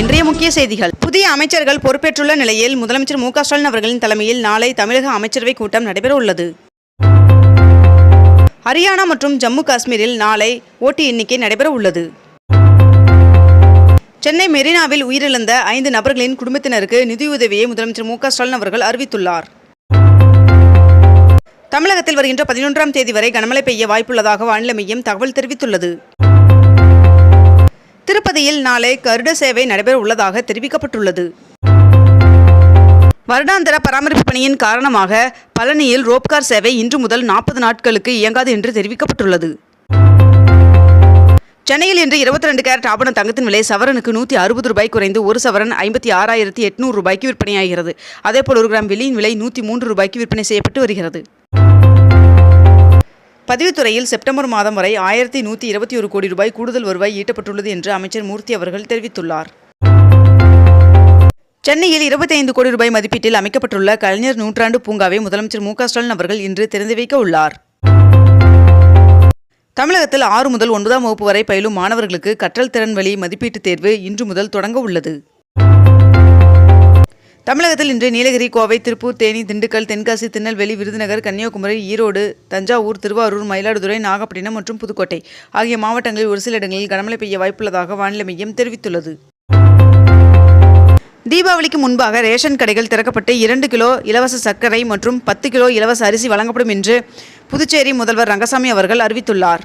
இன்றைய முக்கிய செய்திகள். புதிய அமைச்சர்கள் பொறுப்பேற்றுள்ள நிலையில் முதலமைச்சர் மு ஸ்டாலின் அவர்களின் தலைமையில் நாளை தமிழக அமைச்சரவை கூட்டம் நடைபெற உள்ளது. ஹரியானா மற்றும் ஜம்மு காஷ்மீரில் நாளை ஓட்டு எண்ணிக்கை நடைபெற உள்ளது. சென்னை மெரினாவில் உயிரிழந்த ஐந்து நபர்களின் குடும்பத்தினருக்கு நிதியுதவியை முதலமைச்சர் மு ஸ்டாலின் அவர்கள் அறிவித்துள்ளார். தமிழகத்தில் வருகின்ற பதினொன்றாம் தேதி வரை கனமழை பெய்ய வாய்ப்புள்ளதாக வானிலை மையம் தகவல் தெரிவித்துள்ளது. திருப்பதியில் நாளை கருட சேவை நடைபெற உள்ளதாக தெரிவிக்கப்பட்டுள்ளது. வருடாந்திர பராமரிப்பு பணியின் காரணமாக பழனியில் ரோப்கார் சேவை இன்று முதல் நாற்பது நாட்களுக்கு இயங்காது என்று தெரிவிக்கப்பட்டுள்ளது. சென்னையில் இன்று இருபத்தி ரெண்டு கேரட் ஆபண தங்கத்தின் விலை சவரனுக்கு நூற்றி அறுபது ரூபாய் குறைந்து ஒரு சவரன் ஐம்பத்தி ஆறாயிரத்தி எட்நூறு ரூபாய்க்கு விற்பனையாகிறது. அதேபோல் ஒரு கிராம் வெள்ளியின் விலை நூற்றி மூன்று ரூபாய்க்கு விற்பனை செய்யப்பட்டு வருகிறது. பதிவுத்துறையில் செப்டம்பர் மாதம் வரை ஆயிரத்தி நூற்றி இருபத்தி ஒரு கோடி ரூபாய் கூடுதல் வருவாய் ஈட்டப்பட்டுள்ளது என்று அமைச்சர் மூர்த்தி அவர்கள் தெரிவித்துள்ளார். சென்னையில் 25 கோடி ரூபாய் மதிப்பீட்டில் அமைக்கப்பட்டுள்ள கலைஞர் நூற்றாண்டு பூங்காவை முதலமைச்சர் மு ஸ்டாலின் அவர்கள் இன்று திறந்து வைக்க உள்ளார். தமிழகத்தில் ஆறு முதல் ஒன்பதாம் வகுப்பு வரை பயிலும் மாணவர்களுக்கு கற்றல் திறன் வழி மதிப்பீட்டுத் தேர்வு இன்று முதல் தொடங்க உள்ளது. தமிழகத்தில் இன்று நீலகிரி கோவை திருப்பூர் தேனி திண்டுக்கல் தென்காசி திருநெல்வேலி விருதுநகர் கன்னியாகுமரி ஈரோடு தஞ்சாவூர் திருவாரூர் மயிலாடுதுறை நாகப்பட்டினம் மற்றும் புதுக்கோட்டை ஆகிய மாவட்டங்களில் ஒரு சில இடங்களில் கனமழை பெய்ய வாய்ப்புள்ளதாக வானிலை மையம் தெரிவித்துள்ளது. தீபாவளிக்கு முன்பாக ரேஷன் கடைகள் திறக்கப்பட்டு இரண்டு கிலோ இலவச சர்க்கரை மற்றும் பத்து கிலோ இலவச அரிசி வழங்கப்படும் என்று புதுச்சேரி முதல்வர் ரங்கசாமி அவர்கள் அறிவித்துள்ளார்.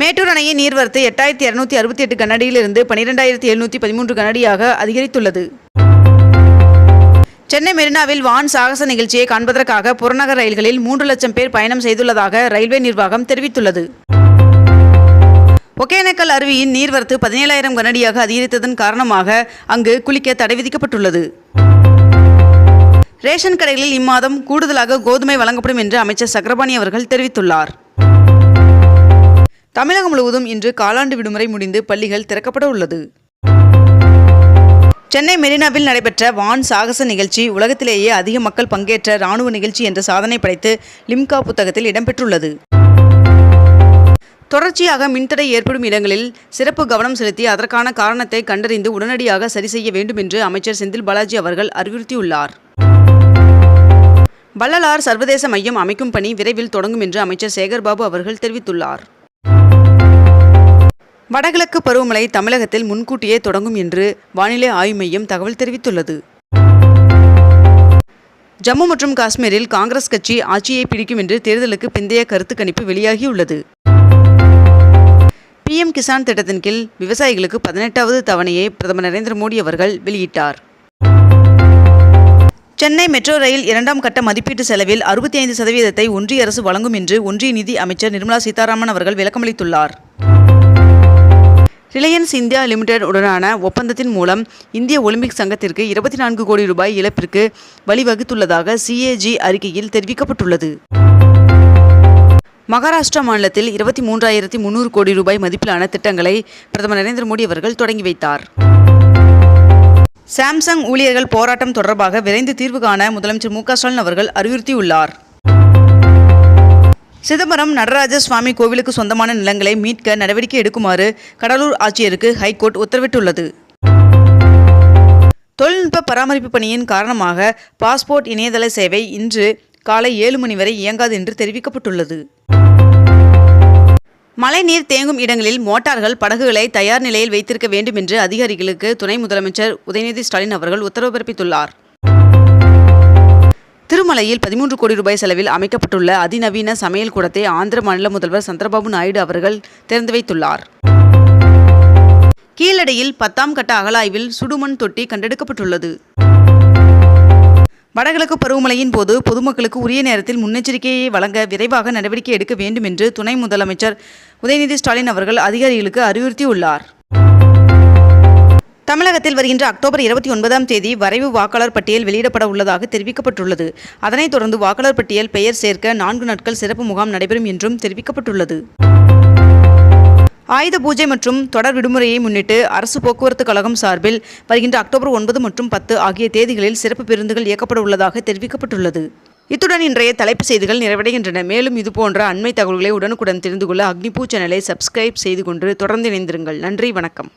மேட்டூர் அணையின் நீர்வரத்து எட்டாயிரத்தி இரநூத்தி அறுபத்தி எட்டு கனடியிலிருந்து பனிரெண்டாயிரத்தி எழுநூற்றி பதிமூன்று கனடியாக அதிகரித்துள்ளது. சென்னை மெரினாவில் வான் சாகச நிகழ்ச்சியை காண்பதற்காக புறநகர் ரயில்களில் மூன்று லட்சம் பேர் பயணம் செய்துள்ளதாக ரயில்வே நிர்வாகம் தெரிவித்துள்ளது. ஒகேனக்கல் அருவியின் நீர்வரத்து பதினேழாயிரம் கனடியாக அதிகரித்ததன் காரணமாக அங்கு குளிக்க தடை விதிக்கப்பட்டுள்ளது. ரேஷன் கடைகளில் இம்மாதம் கூடுதலாக கோதுமை வழங்கப்படும் என்று அமைச்சர் சக்கரபாணி அவர்கள் தெரிவித்துள்ளார். தமிழகம் முழுவதும் இன்று காலாண்டு விடுமுறை முடிந்து பள்ளிகள் திறக்கப்பட உள்ளது. சென்னை மெரினாவில் நடைபெற்ற வான் சாகச நிகழ்ச்சி உலகத்திலேயே அதிக மக்கள் பங்கேற்ற ராணுவ நிகழ்ச்சி என்ற சாதனை படைத்து லிம்கா புத்தகத்தில் இடம்பெற்றுள்ளது. தொடர்ச்சியாக மின்தடை ஏற்படும் இடங்களில் சிறப்பு கவனம் செலுத்தி அதற்கான காரணத்தை கண்டறிந்து உடனடியாக சரி செய்ய வேண்டும் என்று அமைச்சர் செந்தில் பாலாஜி அவர்கள் அறிவுறுத்தியுள்ளார். வள்ளலார் சர்வதேச மையம் அமைக்கும் பணி விரைவில் தொடங்கும் என்று அமைச்சர் சேகர்பாபு அவர்கள் தெரிவித்துள்ளார். வடகிழக்கு பருவமழை தமிழகத்தில் முன்கூட்டியே தொடங்கும் என்று வானிலை ஆய்வு மையம் தகவல் தெரிவித்துள்ளது. ஜம்மு மற்றும் காஷ்மீரில் காங்கிரஸ் கட்சி ஆட்சியை பிடிக்கும் என்று தேர்தலுக்கு பிந்தைய கருத்து கணிப்பு வெளியாகியுள்ளது. பிஎம் கிசான் திட்டத்தின் கீழ் விவசாயிகளுக்கு பதினெட்டாவது தவணையை பிரதமர் நரேந்திர மோடி அவர்கள் வெளியிட்டார். சென்னை மெட்ரோ ரயில் இரண்டாம் கட்ட மதிப்பீட்டு செலவில் அறுபத்தி ஐந்து சதவீதத்தை ஒன்றிய அரசு வழங்கும் என்று ஒன்றிய நிதி அமைச்சர் நிர்மலா சீதாராமன் அவர்கள் விளக்கமளித்துள்ளார். ரிலையன்ஸ் இந்தியா லிமிடெட் உடனான ஒப்பந்தத்தின் மூலம் இந்திய ஒலிம்பிக் சங்கத்திற்கு இருபத்தி நான்கு கோடி ரூபாய் இழப்பிற்கு வழிவகுத்துள்ளதாக சிஏஜி அறிக்கையில் தெரிவிக்கப்பட்டுள்ளது. மகாராஷ்டிரா மாநிலத்தில் இருபத்தி மூன்றாயிரத்தி முன்னூறு கோடி ரூபாய் மதிப்பிலான திட்டங்களை பிரதமர் நரேந்திர மோடி அவர்கள் தொடங்கி வைத்தார். சாம்சங் ஊழியர்கள் போராட்டம் தொடர்பாக விரைந்து தீர்வு காண முதலமைச்சர் மு க ஸ்டாலின் அவர்கள் அறிவுறுத்தியுள்ளார். சிதம்பரம் நடராஜ சுவாமி கோவிலுக்கு சொந்தமான நிலங்களை மீட்க நடவடிக்கை எடுக்குமாறு கடலூர் ஆட்சியருக்கு ஹைகோர்ட் உத்தரவிட்டுள்ளது. தொழில்நுட்ப பராமரிப்பு பணியின் காரணமாக பாஸ்போர்ட் இணையதள சேவை இன்று காலை ஏழு மணி வரை இயங்காது என்று தெரிவிக்கப்பட்டுள்ளது. மழைநீர் தேங்கும் இடங்களில் மோட்டார்கள் படகுகளை தயார் நிலையில் வைத்திருக்க வேண்டும் என்று அதிகாரிகளுக்கு துணை முதலமைச்சர் உதயநிதி ஸ்டாலின் அவர்கள் உத்தரவு பிறப்பித்துள்ளார். திருமலையில் பதிமூன்று கோடி ரூபாய் செலவில் அமைக்கப்பட்டுள்ள அதிநவீன சமையல் கூடத்தை ஆந்திர மாநில முதல்வர் சந்திரபாபு நாயுடு அவர்கள் திறந்து வைத்துள்ளார். கீழடியில் பத்தாம் கட்ட அகலாய்வில் சுடுமண் தொட்டி கண்டெடுக்கப்பட்டுள்ளது. வடகிழக்கு பருவமழையின் போது பொதுமக்களுக்கு உரிய நேரத்தில் முன்னெச்சரிக்கையை வழங்க விரைவாக நடவடிக்கை எடுக்க வேண்டும் என்று துணை முதலமைச்சர் உதயநிதி ஸ்டாலின் அவர்கள் அதிகாரிகளுக்கு அறிவுறுத்தியுள்ளார். தமிழகத்தில் வருகின்ற அக்டோபர் இருபத்தி ஒன்பதாம் தேதி வரைவு வாக்காளர் பட்டியல் வெளியிடப்பட உள்ளதாக தெரிவிக்கப்பட்டுள்ளது. அதனைத் தொடர்ந்து வாக்காளர் பட்டியல் பெயர் சேர்க்க நான்கு நாட்கள் சிறப்பு முகாம் நடைபெறும் என்றும் தெரிவிக்கப்பட்டுள்ளது. ஆயுத பூஜை மற்றும் தொடர் விடுமுறையை முன்னிட்டு அரசு போக்குவரத்து கழகம் சார்பில் வருகின்ற அக்டோபர் ஒன்பது மற்றும் பத்து ஆகிய தேதிகளில் சிறப்பு பேருந்துகள் இயக்கப்பட உள்ளதாக தெரிவிக்கப்பட்டுள்ளது. இத்துடன் இன்றைய தலைப்பு செய்திகள் நிறைவடைகின்றன. மேலும் இதுபோன்ற அண்மை தகவல்களை உடனுக்குடன் தெரிந்து கொள்ள அக்னிபூ சேனலை சப்ஸ்கிரைப் செய்து கொண்டு தொடர்ந்து இணைந்திருங்கள். நன்றி வணக்கம்.